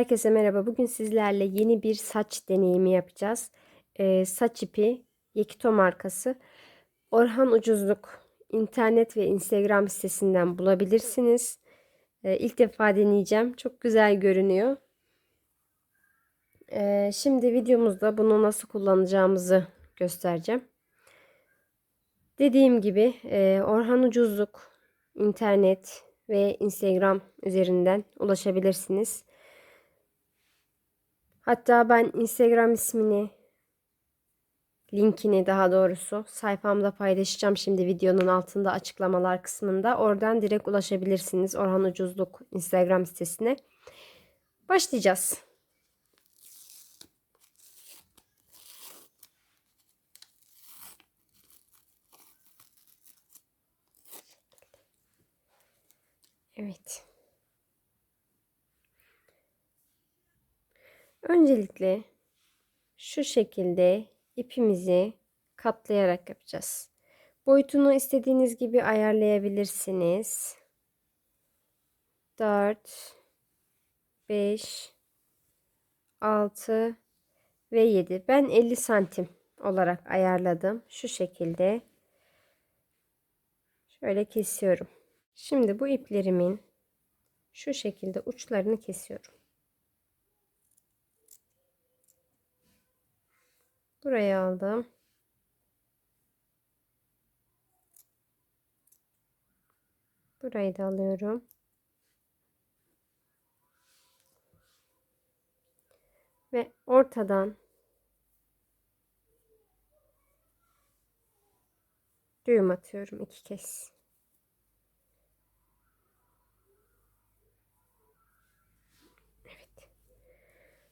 Herkese merhaba. Bugün sizlerle yeni bir saç deneyimi yapacağız. Ee, saç ipi Yekito markası. Orhan Ucuzluk internet ve Instagram sitesinden bulabilirsiniz. Ee, ilk defa deneyeceğim. Çok güzel görünüyor. Ee, şimdi videomuzda bunu nasıl kullanacağımızı göstereceğim. Dediğim gibi e, Orhan Ucuzluk internet ve Instagram üzerinden ulaşabilirsiniz. Hatta ben Instagram ismini linkini daha doğrusu sayfamda paylaşacağım şimdi videonun altında açıklamalar kısmında. Oradan direkt ulaşabilirsiniz Orhan Ucuzluk Instagram sitesine. Başlayacağız. Evet. Öncelikle şu şekilde ipimizi katlayarak yapacağız. Boyutunu istediğiniz gibi ayarlayabilirsiniz. 4 5 6 ve 7. Ben 50 santim olarak ayarladım. Şu şekilde şöyle kesiyorum. Şimdi bu iplerimin şu şekilde uçlarını kesiyorum. Buraya aldım. Burayı da alıyorum. Ve ortadan düğüm atıyorum iki kez. Evet.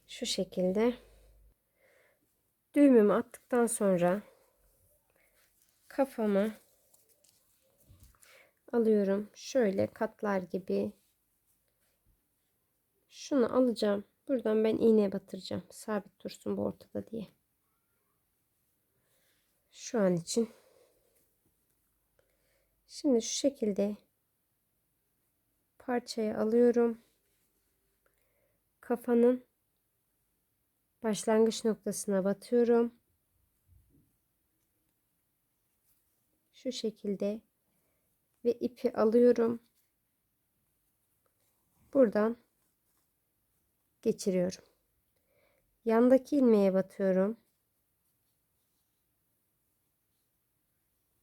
Şu şekilde düğümümü attıktan sonra kafamı alıyorum. Şöyle katlar gibi şunu alacağım. Buradan ben iğneye batıracağım. Sabit dursun bu ortada diye. Şu an için. Şimdi şu şekilde parçayı alıyorum. Kafanın başlangıç noktasına batıyorum. Şu şekilde ve ipi alıyorum. Buradan geçiriyorum. Yandaki ilmeğe batıyorum.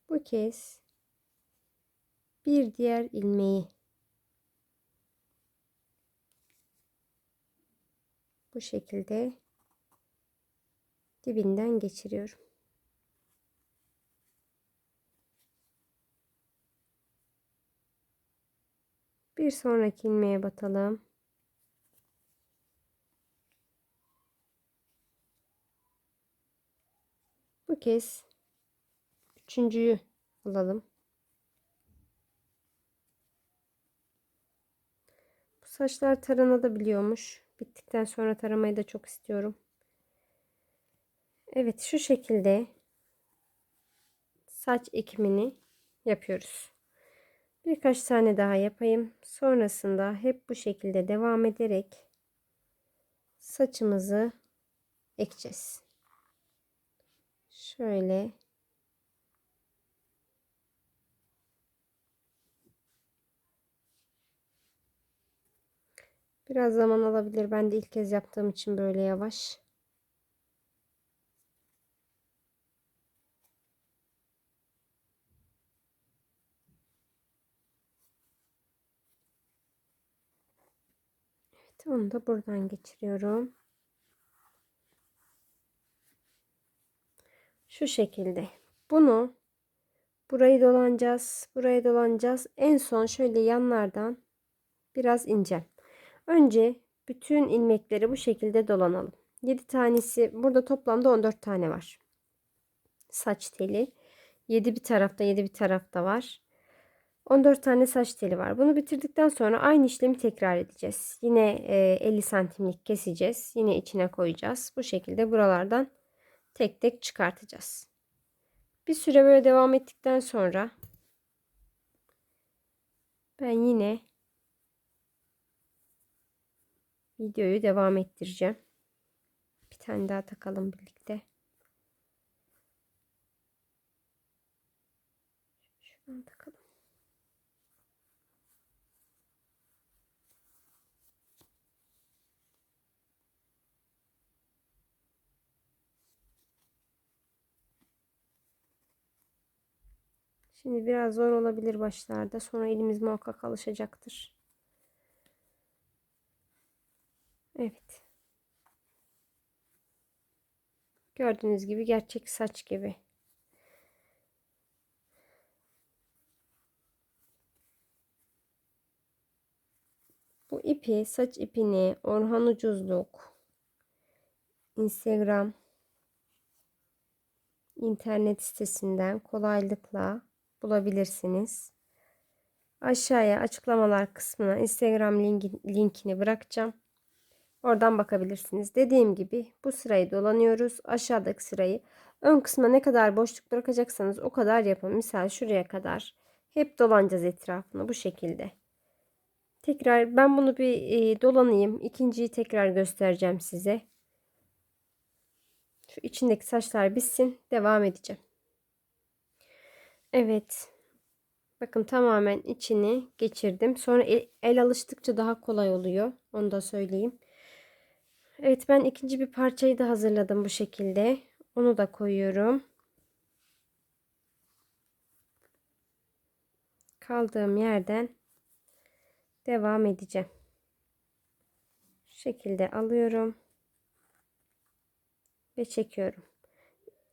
Bu kez bir diğer ilmeği bu şekilde dibinden geçiriyorum. Bir sonraki ilmeğe batalım. Bu kez üçüncüyü alalım. Bu saçlar taranabiliyormuş. Bittikten sonra taramayı da çok istiyorum. Evet şu şekilde saç ekimini yapıyoruz. Birkaç tane daha yapayım. Sonrasında hep bu şekilde devam ederek saçımızı ekeceğiz. Şöyle Biraz zaman alabilir. Ben de ilk kez yaptığım için böyle yavaş. Onu da buradan geçiriyorum. Şu şekilde. Bunu burayı dolanacağız. Burayı dolanacağız. En son şöyle yanlardan biraz ince. Önce bütün ilmekleri bu şekilde dolanalım. 7 tanesi burada toplamda 14 tane var. Saç teli. 7 bir tarafta 7 bir tarafta var. 14 tane saç teli var. Bunu bitirdikten sonra aynı işlemi tekrar edeceğiz. Yine 50 e, santimlik keseceğiz. Yine içine koyacağız. Bu şekilde buralardan tek tek çıkartacağız. Bir süre böyle devam ettikten sonra ben yine videoyu devam ettireceğim. Bir tane daha takalım birlikte. Şuradan takalım. Şimdi biraz zor olabilir başlarda. Sonra elimiz muhakkak alışacaktır. Evet. Gördüğünüz gibi gerçek saç gibi. Bu ipi, saç ipini Orhan Ucuzluk, Instagram, internet sitesinden kolaylıkla bulabilirsiniz. Aşağıya açıklamalar kısmına Instagram linki, linkini bırakacağım. Oradan bakabilirsiniz. Dediğim gibi bu sırayı dolanıyoruz. Aşağıdaki sırayı ön kısma ne kadar boşluk bırakacaksanız o kadar yapın. Misal şuraya kadar hep dolanacağız etrafını bu şekilde. Tekrar ben bunu bir e, dolanayım. İkinciyi tekrar göstereceğim size. Şu içindeki saçlar bitsin. Devam edeceğim. Evet. Bakın tamamen içini geçirdim. Sonra el, el alıştıkça daha kolay oluyor. Onu da söyleyeyim. Evet ben ikinci bir parçayı da hazırladım bu şekilde. Onu da koyuyorum. Kaldığım yerden devam edeceğim. Şu şekilde alıyorum ve çekiyorum.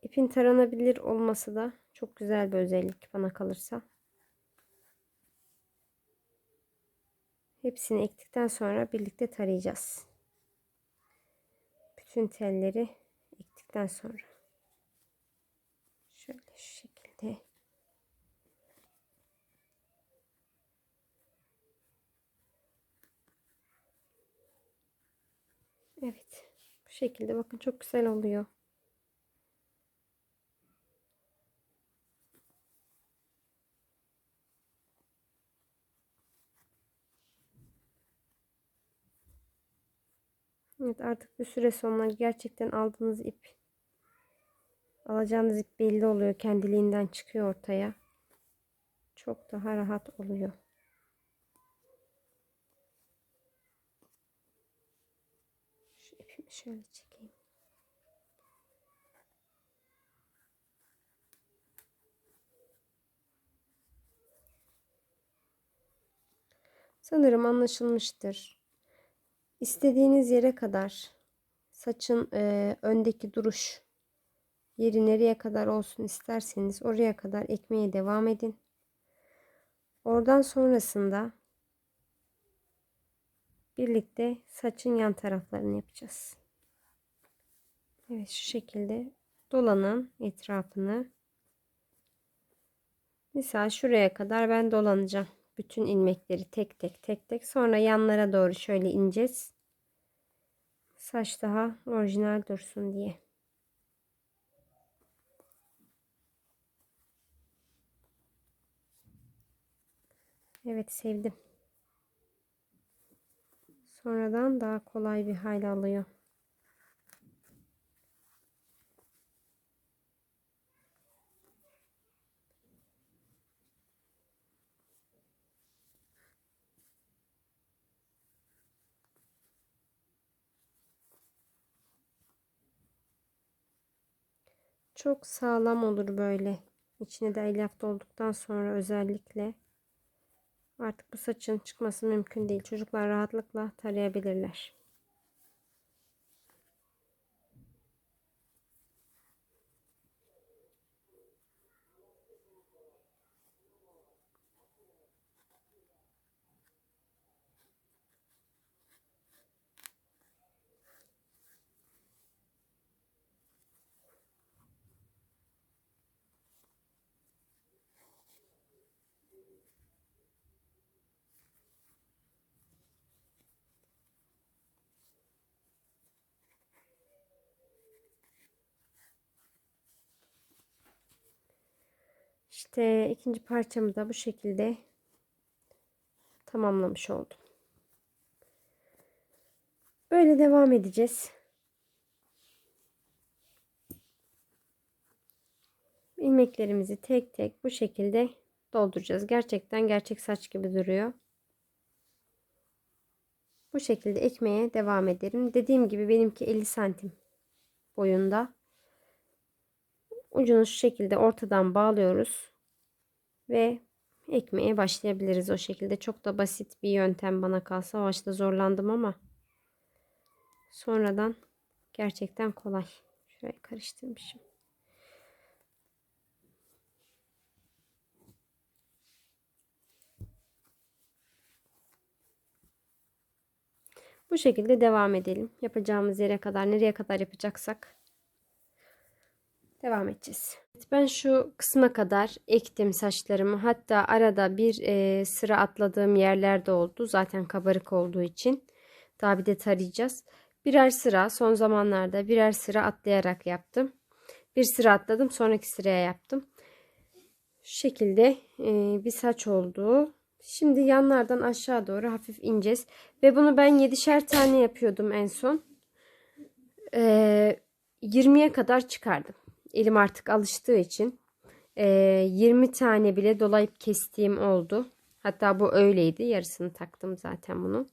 İpin taranabilir olması da çok güzel bir özellik bana kalırsa. Hepsini ektikten sonra birlikte tarayacağız. Bütün telleri ektikten sonra. Şöyle şu şekilde. Evet. Bu şekilde bakın çok güzel oluyor. Evet artık bir süre sonra gerçekten aldığınız ip alacağınız ip belli oluyor. Kendiliğinden çıkıyor ortaya. Çok daha rahat oluyor. Şu ipimi şöyle çekeyim. Sanırım anlaşılmıştır. İstediğiniz yere kadar saçın e, öndeki duruş yeri nereye kadar olsun isterseniz oraya kadar ekmeye devam edin. Oradan sonrasında birlikte saçın yan taraflarını yapacağız. Evet şu şekilde dolanın etrafını. Misal şuraya kadar ben dolanacağım. Bütün ilmekleri tek tek tek tek sonra yanlara doğru şöyle ineceğiz. Saç daha orijinal dursun diye. Evet sevdim. Sonradan daha kolay bir hal alıyor. Çok sağlam olur böyle. İçine de elyaf dolduktan sonra özellikle artık bu saçın çıkması mümkün değil. Çocuklar rahatlıkla tarayabilirler. İşte ikinci parçamı da bu şekilde tamamlamış oldum. Böyle devam edeceğiz. ilmeklerimizi tek tek bu şekilde dolduracağız. Gerçekten gerçek saç gibi duruyor. Bu şekilde ekmeye devam ederim. Dediğim gibi benimki 50 santim boyunda. Ucunu şu şekilde ortadan bağlıyoruz. Ve ekmeye başlayabiliriz o şekilde. Çok da basit bir yöntem bana kalsa. Başta zorlandım ama sonradan gerçekten kolay. Şurayı karıştırmışım. Bu şekilde devam edelim. Yapacağımız yere kadar nereye kadar yapacaksak devam edeceğiz. Ben şu kısma kadar ektim saçlarımı. Hatta arada bir e, sıra atladığım yerler de oldu. Zaten kabarık olduğu için. Daha bir de tarayacağız. Birer sıra son zamanlarda birer sıra atlayarak yaptım. Bir sıra atladım sonraki sıraya yaptım. Şu şekilde e, bir saç oldu. Şimdi yanlardan aşağı doğru hafif ineceğiz. Ve bunu ben 7'şer tane yapıyordum en son. Ee, 20'ye kadar çıkardım. Elim artık alıştığı için. Ee, 20 tane bile dolayıp kestiğim oldu. Hatta bu öyleydi. Yarısını taktım zaten bunu.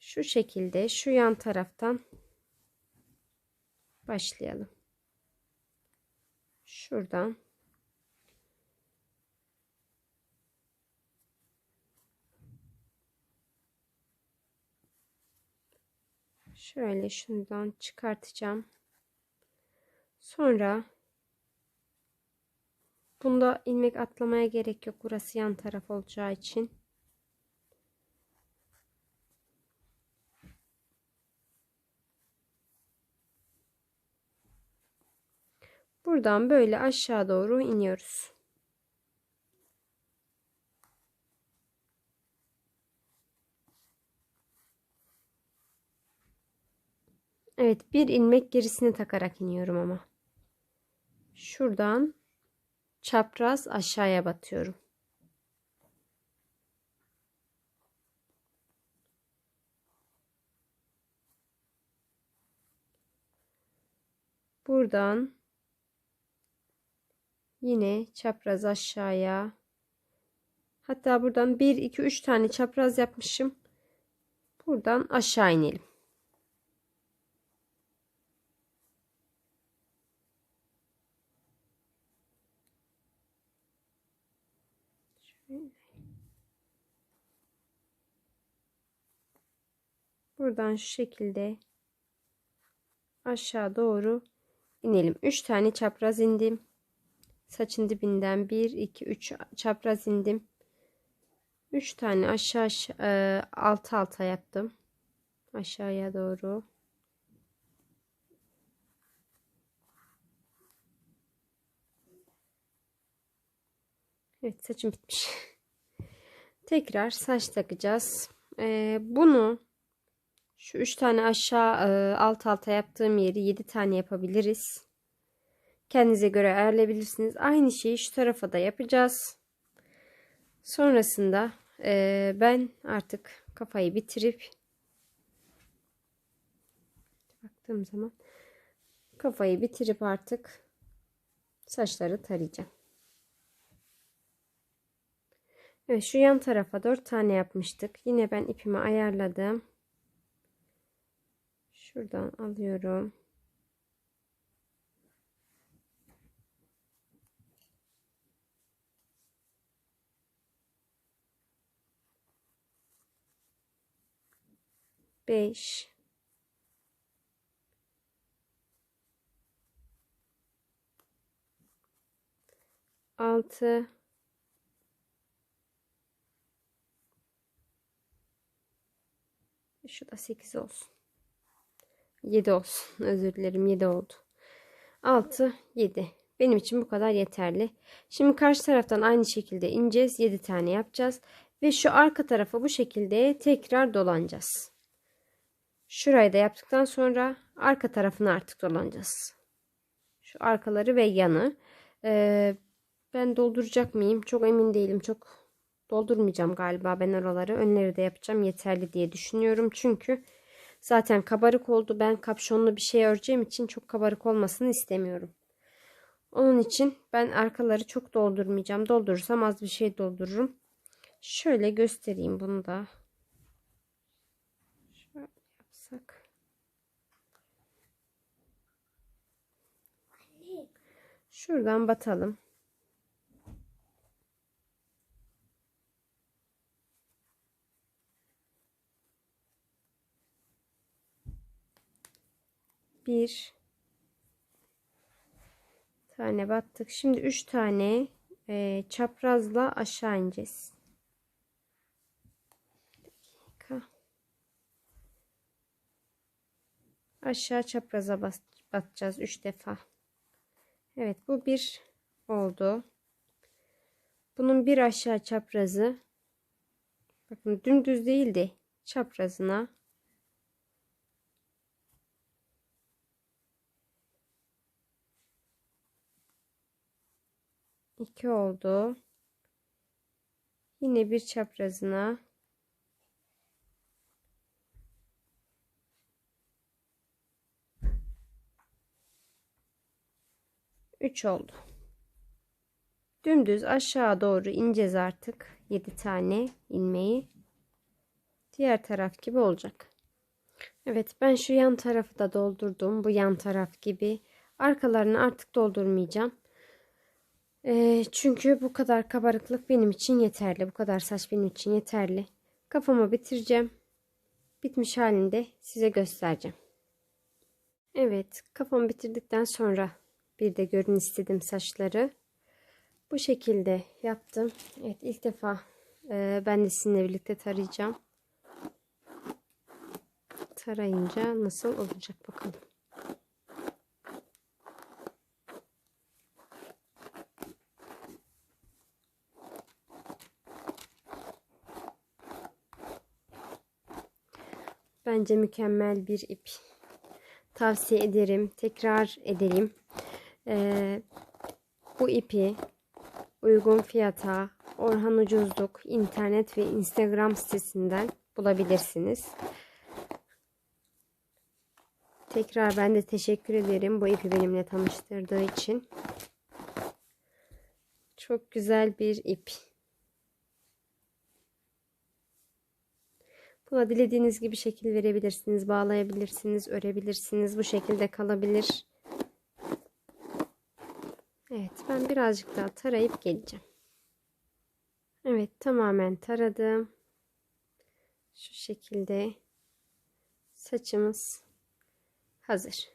Şu şekilde şu yan taraftan başlayalım. Şuradan Şöyle şundan çıkartacağım. Sonra bunda ilmek atlamaya gerek yok. Burası yan taraf olacağı için. Buradan böyle aşağı doğru iniyoruz. Evet bir ilmek gerisini takarak iniyorum ama. Şuradan çapraz aşağıya batıyorum. Buradan yine çapraz aşağıya hatta buradan 1 2 3 tane çapraz yapmışım. Buradan aşağı inelim. Buradan şu şekilde aşağı doğru inelim. 3 tane çapraz indim. Saçın dibinden 1 2 3 çapraz indim. 3 tane aşağı, aşağı e, alt alta yaptım. Aşağıya doğru. Evet saçım bitmiş. Tekrar saç takacağız. Ee, bunu şu üç tane aşağı e, alt alta yaptığım yeri yedi tane yapabiliriz. Kendinize göre ayarlayabilirsiniz. Aynı şeyi şu tarafa da yapacağız. Sonrasında e, ben artık kafayı bitirip baktığım zaman kafayı bitirip artık saçları tarayacağım. Evet şu yan tarafa 4 tane yapmıştık. Yine ben ipimi ayarladım. Şuradan alıyorum. Beş. Altı. Şu da 8 olsun. 7 olsun. Özür dilerim 7 oldu. 6, 7. Benim için bu kadar yeterli. Şimdi karşı taraftan aynı şekilde ineceğiz. 7 tane yapacağız. Ve şu arka tarafa bu şekilde tekrar dolanacağız. Şurayı da yaptıktan sonra arka tarafını artık dolanacağız. Şu arkaları ve yanı. Ee, ben dolduracak mıyım? Çok emin değilim. Çok doldurmayacağım galiba ben oraları. Önleri de yapacağım yeterli diye düşünüyorum. Çünkü Zaten kabarık oldu. Ben kapşonlu bir şey öreceğim için çok kabarık olmasını istemiyorum. Onun için ben arkaları çok doldurmayacağım. Doldurursam az bir şey doldururum. Şöyle göstereyim bunu da. Şöyle yapsak. Şuradan batalım. Bir tane battık. Şimdi üç tane e, çaprazla aşağı ineceğiz. Aşağı çapraza bas, batacağız üç defa. Evet bu bir oldu. Bunun bir aşağı çaprazı bakın dümdüz değildi çaprazına 2 oldu. Yine bir çaprazına üç oldu. Dümdüz aşağı doğru ineceğiz artık. 7 tane ilmeği. Diğer taraf gibi olacak. Evet ben şu yan tarafı da doldurdum. Bu yan taraf gibi. Arkalarını artık doldurmayacağım. E, çünkü bu kadar kabarıklık benim için yeterli. Bu kadar saç benim için yeterli. Kafamı bitireceğim. Bitmiş halinde size göstereceğim. Evet kafamı bitirdikten sonra bir de görün istedim saçları. Bu şekilde yaptım. Evet ilk defa e, ben de sizinle birlikte tarayacağım. Tarayınca nasıl olacak bakalım. Bence mükemmel bir ip. Tavsiye ederim. Tekrar edeyim. Ee, bu ipi uygun fiyata Orhan Ucuzluk internet ve Instagram sitesinden bulabilirsiniz. Tekrar ben de teşekkür ederim bu ipi benimle tanıştırdığı için. Çok güzel bir ip. Buna dilediğiniz gibi şekil verebilirsiniz, bağlayabilirsiniz, örebilirsiniz. Bu şekilde kalabilir. Evet ben birazcık daha tarayıp geleceğim. Evet tamamen taradım. Şu şekilde saçımız hazır.